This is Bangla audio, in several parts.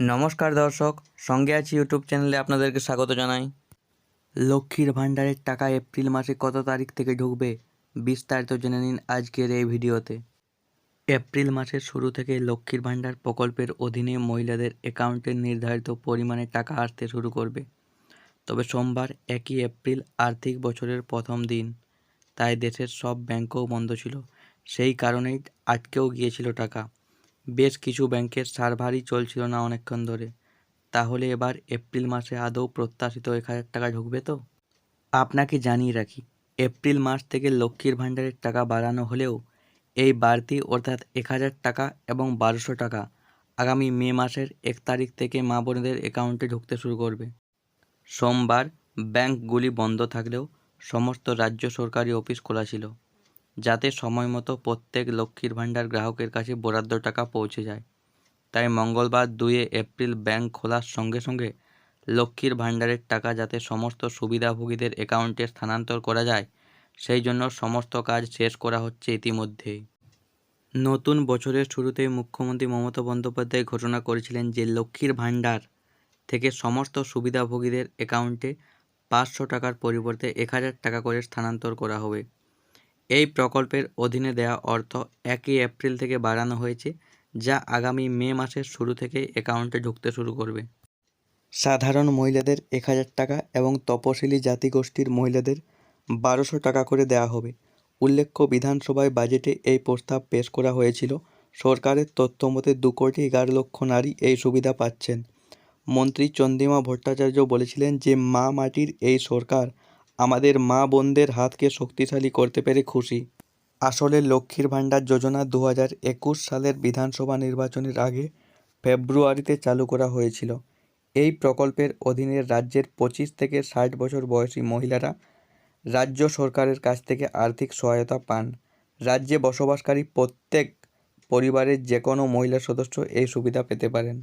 নমস্কার দর্শক, সঙ্গে আছি ইউটিউব চ্যানেলে আপনাদেরকে স্বাগত জানাই। লক্ষ্মীর ভাণ্ডারের টাকা এপ্রিল মাসে কত তারিখ থেকে ঢুকবে, বিস্তারিত জেনে নিন আজকের এই ভিডিওতে। এপ্রিল মাসের শুরু থেকে লক্ষ্মীর ভাণ্ডার প্রকল্পের অধীনে মহিলাদের অ্যাকাউন্টে নির্ধারিত পরিমাণে টাকা আসতে শুরু করবে। তবে সোমবার একই এপ্রিল আর্থিক বছরের প্রথম দিন। তাই দেশের সব ব্যাংকও বন্ধ ছিল। সেই কারণেই আটকেও গিয়েছিল টাকা। বেশ কিছু ব্যাংকের সার্ভারই চলছিল না অনেকক্ষণ ধরে। তাহলে এবার এপ্রিল মাসে আদৌ প্রত্যাশিত এক হাজার টাকা ঢুকবে তো? আপনাকে জানিয়ে রাখি, এপ্রিল মাস থেকে লক্ষ্মীর ভাণ্ডারের টাকা বাড়ানো হলেও এই বাড়তি অর্থাৎ এক হাজার টাকা এবং বারোশো টাকা আগামী মে মাসের এক তারিখ থেকে মা বোনেদের অ্যাকাউন্টে ঢুকতে শুরু করবে। সোমবার ব্যাংকগুলি বন্ধ থাকলেও সমস্ত রাজ্য সরকারি অফিস খোলা ছিল। যাতে সময় মতো প্রত্যেক লক্ষ্মীর ভাণ্ডার গ্রাহকের কাছে বরাদ্দ টাকা পৌঁছে যায়। তাই মঙ্গলবার দুয়ে এপ্রিল ব্যাংক খোলার সঙ্গে সঙ্গে লক্ষ্মীর ভাণ্ডারের টাকা যাতে সমস্ত সুবিধাভোগীদের অ্যাকাউন্টে স্থানান্তর করা যায়, সেই জন্য সমস্ত কাজ শেষ করা হচ্ছে ইতিমধ্যেই নতুন বছরের শুরুতেই মুখ্যমন্ত্রী মমতা বন্দ্যোপাধ্যায় ঘোষণা করেছিলেন যে লক্ষ্মীর ভাণ্ডার থেকে সমস্ত সুবিধাভোগীদের অ্যাকাউন্টে পাঁচশো টাকার পরিবর্তে এক হাজার টাকা করে স্থানান্তর করা হবে। এই প্রকল্পের অধীনে দেওয়া অর্থ একই এপ্রিল থেকে বাড়ানো হয়েছে, যা আগামী মে মাসের শুরু থেকে অ্যাকাউন্টে ঢুকতে শুরু করবে। সাধারণ মহিলাদের এক হাজার টাকা এবং তপশিলি জাতিগোষ্ঠীর মহিলাদের বারোশো টাকা করে দেওয়া হবে। উল্লেখ্য, বিধানসভায় বাজেটে এই প্রস্তাব পেশ করা হয়েছিল। সরকারের তথ্য মতে দু কোটি এগারো লক্ষ নারী এই সুবিধা পাচ্ছেন। মন্ত্রী চন্দ্রিমা ভট্টাচার্য বলেছিলেন যে, মা মাটির এই সরকার আমাদের মা বোনদের হাতকে শক্তিশালী করতে পেরে খুশি। আসলে লক্ষ্মীর ভাণ্ডার যোজনা দু একুশ সালের বিধানসভা নির্বাচনের আগে ফেব্রুয়ারিতে চালু করা হয়েছিল। এই প্রকল্পের অধীনে রাজ্যের পঁচিশ থেকে ষাট বছর বয়সী মহিলারা রাজ্য সরকারের কাছ থেকে আর্থিক সহায়তা পান। রাজ্যে বসবাসকারী প্রত্যেক পরিবারের যে কোনো মহিলা সদস্য এই সুবিধা পেতে পারেন।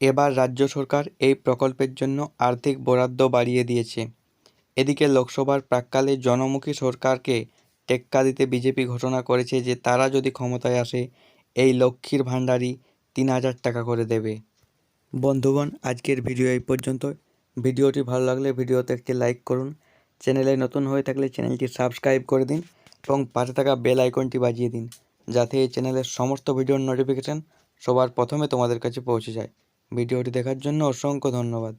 এবার রাজ্য সরকার এই প্রকল্পের জন্য আর্থিক বরাদ্দ বাড়িয়ে দিয়েছে। এদিকে লোকসভার প্রাক্কালে জনমুখী সরকারকে টেক্কা দিতে বিজেপি ঘোষণা করেছে যে তারা যদি ক্ষমতায় আসে, এই লক্ষ্মীর ভাণ্ডারই তিন হাজার টাকা করে দেবে। বন্ধুগণ, আজকের ভিডিও এই পর্যন্ত। ভিডিওটি ভালো লাগলে ভিডিওতে একটি লাইক করুন। চ্যানেলে নতুন হয়ে থাকলে চ্যানেলটি সাবস্ক্রাইব করে দিন এবং পাশে থাকা বেল আইকনটি বাজিয়ে দিন, যাতে এই চ্যানেলের সমস্ত ভিডিওর নোটিফিকেশান সবার প্রথমে তোমাদের কাছে পৌঁছে যায়। ভিডিওটি দেখার জন্য অসংখ্য ধন্যবাদ।